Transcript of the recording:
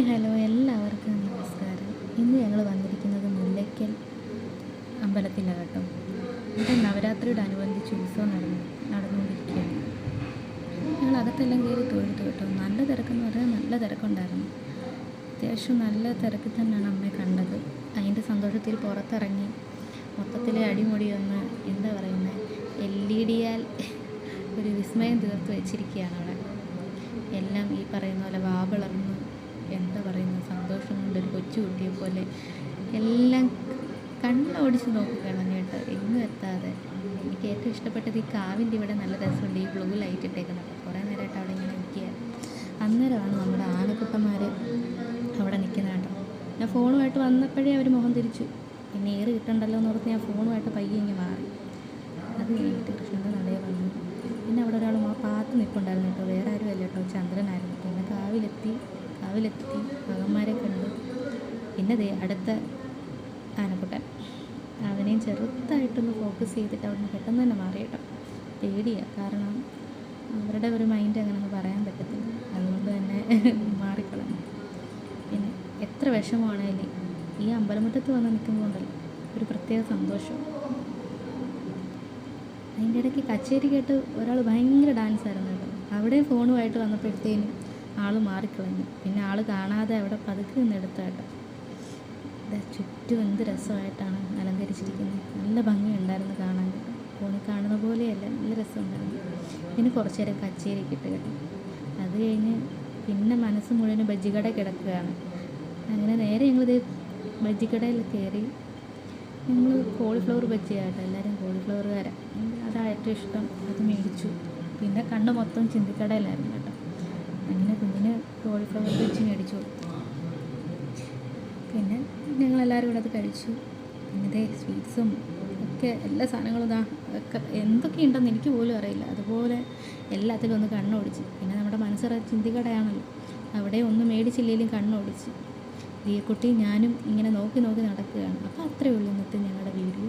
Hi hello എല്ലാവർക്കും നമസ്കാരം. ഇന്ന് ഞങ്ങൾ വന്നിരിക്കുന്നത് മുല്ലയ്ക്കൽ അമ്പലത്തിലാണ് കേട്ടോ. ഇവിടെ നവരാത്രിയോട് അനുബന്ധിച്ച് ഉത്സവം നടന്നു നടന്നുകൊണ്ടിരിക്കുകയാണ്. ഞങ്ങൾ അകത്തെല്ലാം കയറി തൊഴുതു കേട്ടോ. നല്ല തിരക്കെന്ന് പറഞ്ഞാൽ നല്ല തിരക്കുണ്ടായിരുന്നു. അത്യാവശ്യം നല്ല തിരക്കിൽ തന്നെയാണ് അമ്മയെ കണ്ടത്. അതിന്റെ സന്തോഷത്തിൽ പുറത്തിറങ്ങി മൊത്തത്തിലെ അടിമുടി ഒന്ന് എന്താ പറയുന്നത് എൽ ഇ ഡിയാൽ ഒരു വിസ്മയം തീർത്ത് വെച്ചിരിക്കുകയാണ് അവിടെ എല്ലാം ഈ പറയുന്ന പോലെ വാവിളർന്ന് എന്താ പറയുന്നത് സന്തോഷം കൊണ്ട് ഒരു കൊച്ചു കുട്ടിയെ പോലെ എല്ലാം കണ്ണോടിച്ച് നോക്കിക്കളഞ്ഞു കേട്ടോ. എങ്ങും എത്താതെ. എനിക്ക് ഏറ്റവും ഇഷ്ടപ്പെട്ടത് ഈ കാവിന്റെ ഇവിടെ നല്ല രസമുണ്ട്. ഈ ബ്ലൂ ലൈറ്റ് ഇട്ടേക്കുന്നത്. കുറേ നേരമായിട്ട് അവിടെ ഇങ്ങനെ നിൽക്കുക. അന്നേരമാണ് നമ്മുടെ ആനക്കുട്ടന്മാർ അവിടെ നിൽക്കുന്നത് കേട്ടോ. ഞാൻ ഫോണുമായിട്ട് വന്നപ്പോഴേ അവർ മുഖം തിരിച്ചു. പിന്നെ ഏറ് കിട്ടണ്ടല്ലോ എന്ന് ഓർത്ത് ഞാൻ ഫോണുമായിട്ട് പയ്യെ ഇങ്ങനെ മാറി. അത് കഴിഞ്ഞിട്ട് കൃഷ്ണന്റെ നടയെ വന്നു. പിന്നെ അവിടെ ഒരാൾ പാത്ത് നിൽപ്പുണ്ടായിരുന്നു കേട്ടോ. വേറെ ആരും അല്ല കേട്ടോ. ചന്ദ്രനായിരുന്നു. പിന്നെ കാവിലെത്തി. കാവിലെത്തി മകന്മാരെ കണ്ടു. പിന്നെ ദേ അടുത്ത ആനക്കുട്ടൻ. അവനെയും ചെറുതായിട്ടൊന്ന് ഫോക്കസ് ചെയ്തിട്ട് അവിടെ നിന്ന് പെട്ടെന്ന് തന്നെ മാറി കേട്ടോ. പേടിയാണ് കാരണം അവരുടെ ഒരു മൈൻഡ് അങ്ങനെ പറയാൻ പറ്റത്തില്ല. അതുകൊണ്ട് തന്നെ മാറിക്കളഞ്ഞു. പിന്നെ എത്ര വിഷമമാണേലും ഈ അമ്പലമുറ്റത്ത് വന്ന് നിൽക്കുമ്പോണ്ടല്ലോ ഒരു പ്രത്യേക സന്തോഷം. അതിന്റെ ഇടയ്ക്ക് കച്ചേരി കേട്ട് ഒരാൾ ഭയങ്കര ഡാൻസ് ആയിരുന്നു കേട്ടോ. അവിടെ ഫോണുമായിട്ട് വന്നപ്പോഴത്തേനും ആൾ മാറിക്കളഞ്ഞു. പിന്നെ ആൾ കാണാതെ അവിടെ പതുക്കെ കേട്ടോ. ചുറ്റും എന്ത് രസമായിട്ടാണ് അലങ്കരിച്ചിരിക്കുന്നത്. നല്ല ഭംഗിയുണ്ടായിരുന്നു കാണാൻ. ഫോണിൽ കാണുന്ന പോലെയല്ല നല്ല രസമുണ്ടായിരുന്നു. പിന്നെ കുറച്ച് നേരം കച്ചേരി കിട്ടുക കേട്ടോ. അത് കഴിഞ്ഞ് പിന്നെ മനസ്സ് മുഴുവൻ ബജ്ജിക്കട കിടക്കുകയാണ്. അങ്ങനെ നേരെ ഞങ്ങളിത് ബജ്ജിക്കടയിൽ കയറി. ഞങ്ങൾ കോളിഫ്ലവർ ബജ്ജിയാട്ടോ എല്ലാവരും കോളിഫ്ലവർ കോളിഫ്ലവറുകാരാണ് അതാ ഏറ്റവും ഇഷ്ടം. അത് മേടിച്ചു. പിന്നെ കണ്ണ് മൊത്തം ചിന്തിക്കടയിലായിരുന്നു കേട്ടോ. കുഞ്ഞിന് കോളിഫ്ലവർ വെച്ച് മേടിച്ചു പിന്നെ ഞങ്ങളെല്ലാവരും കൂടെ അത് കഴിച്ചു. പിന്നെ ഇതേ സ്വീറ്റ്സും ഒക്കെ എല്ലാ സാധനങ്ങളും ഇതാ ഒക്കെ എന്തൊക്കെയുണ്ടെന്ന് എനിക്ക് പോലും അറിയില്ല. അതുപോലെ എല്ലാത്തിലും ഒന്ന് കണ്ണോടിച്ച്. പിന്നെ നമ്മുടെ മനസ്സറ ചിന്തികടയാണല്ലോ. അവിടെ ഒന്നും മേടിച്ചില്ലെങ്കിലും കണ്ണോടിച്ച്. കുട്ടി ഞാനും ഇങ്ങനെ നോക്കി നോക്കി നടക്കുകയാണ്. അപ്പോൾ അത്രയേ ഉള്ളൂ ഇന്നത്തെ ഞങ്ങളുടെ വീഡിയോ.